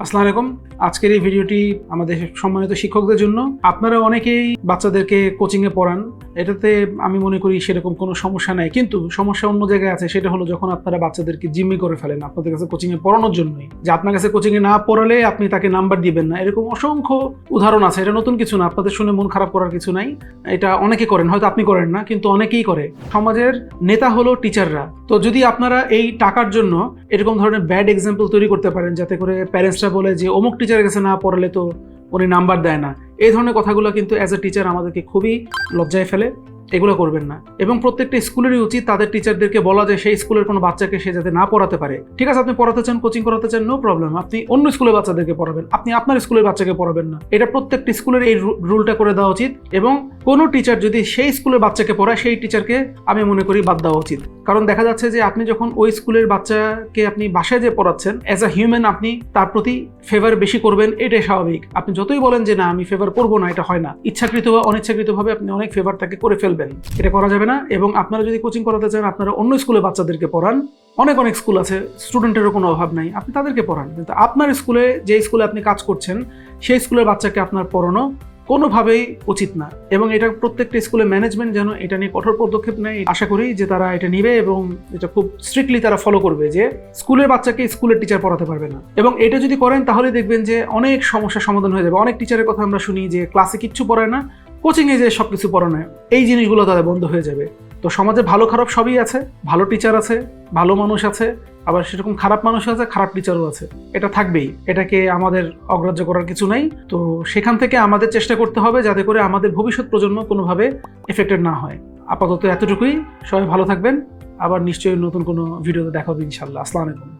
আসসালামু আলাইকুম আজকের এই ভিডিওটি আমাদের সম্মানিত শিক্ষকদের জন্য। আপনারা অনেকেই বাচ্চাদেরকে কোচিংয়ে পড়ান, এটাতে আমি মনে করি সেরকম কোনো সমস্যা নাই। কিন্তু সমস্যা অন্য জায়গায় আছে, সেটা হলো যখন আপনারা বাচ্চাদেরকে জিম্মি করে ফেলেন আপনাদের কাছে কোচিংয়ে পড়ানোর জন্যই। যে আপনার কাছে কোচিংয়ে না পড়ালে আপনি তাকে নাম্বার দিবেন না। এরকম অসংখ্য উদাহরণ আছে, এটা নতুন কিছু না, আপনাদের শুনে মন খারাপ করার কিছু নাই। এটা অনেকে করেন, হয়তো আপনি করেন না, কিন্তু অনেকেই করে। সমাজের নেতা হলো টিচাররা তো যদি আপনারা এই টাকার জন্য এরকম ধরনের ব্যাড এক্সাম্পল তৈরি করতে পারেন, যাতে করে প্যারেন্টসরা বলে যে, অমুক টিচারের কাছে না পড়ালে তো উনি নাম্বার দেয় না। এই ধরনের কথাগুলো কিন্তু অ্যাজ এ টিচার আমাদেরকে খুবই লজ্জায় ফেলে। এগুলো করবেন না। এবং প্রত্যেকটা স্কুলেরই উচিত তাদের টিচারদেরকে বলা যে সেই স্কুলের কোনো বাচ্চাকে সে যাতে না পড়াতে পারে। ঠিক আছে, আপনি পড়াতে চান কোচিং করাতে চান নো প্রবলেম আপনি অন্য স্কুলের বাচ্চাদেরকে পড়াবেন। আপনি আপনার স্কুলের বাচ্চাকে পড়াবেন না। এটা প্রত্যেকটি স্কুলের এই রুলটা করে দেওয়া উচিত। এবং কোনো টিচার যদি সেই স্কুলের বাচ্চাকে পড়ায়, সেই টিচারকে আমি মনে করি বাদ দেওয়া উচিত। কারণ দেখা যাচ্ছে যে আপনি যখন ওই স্কুলের বাচ্চাকে আপনি বাসায় যে পড়াচ্ছেন অ্যাজ আ হিউম্যান আপনি তার প্রতি ফেভার বেশি করবেন, এটাই স্বাভাবিক। আপনি যতই বলেন যে না, আমি ফেভার করব না, এটা হয় না। ইচ্ছাকৃত বা অনিচ্ছাকৃতভাবে আপনি অনেক ফেভার তাকে করে ফেলবেন। এটা করা যাবে না এবং আপনারা যদি কোচিং করাতে চান, আপনারা অন্য স্কুলে বাচ্চাদেরকে পড়ান। অনেক অনেক স্কুল আছে স্টুডেন্টেরও কোনো অভাব নাই, আপনি তাদেরকে পড়ান। কিন্তু আপনার স্কুলে যে স্কুলে আপনি কাজ করছেন, সেই স্কুলের বাচ্চাকে আপনার পড়ানো কোনোভাবেই উচিত না। এবং এটা প্রত্যেকটা স্কুলে ম্যানেজমেন্ট যেন এটা নিয়ে কঠোর পদক্ষেপ নেয়। আশা করি যে তারা এটা নিবে এবং এটা খুব স্ট্রিক্টলি তারা ফলো করবে যে স্কুলের বাচ্চাকে স্কুলের টিচার পড়াতে পারবে না। এবং এটা যদি করেন তাহলে দেখবেন যে অনেক সমস্যার সমাধান হয়ে যাবে। অনেক টিচারের কথা আমরা শুনি যে ক্লাসে কিচ্ছু পড়ায় না কোচিংয়ে যে সব কিছু পড়ানো এই জিনিসগুলো তাদের বন্ধ হয়ে যাবে। তো সমাজে ভালো খারাপ সবই আছে, ভালো টিচার আছে, ভালো মানুষ আছে, আবার সেরকম খারাপ মানুষ আছে, খারাপ টিচারও আছে। এটা থাকবেই, এটাকে আমাদের অগ্রাহ্য করার কিছু নাই। তো সেখান থেকে আমাদের চেষ্টা করতে হবে যাতে করে আমাদের ভবিষ্যৎ প্রজন্ম কোনোভাবে এফেক্টেড না হয়। আপাতত এতটুকুই, সবাই ভালো থাকবেন, আবার নিশ্চয়ই নতুন কোনো ভিডিওতে দেখা হবে ইনশাল্লাহ আসসালামু আলাইকুম।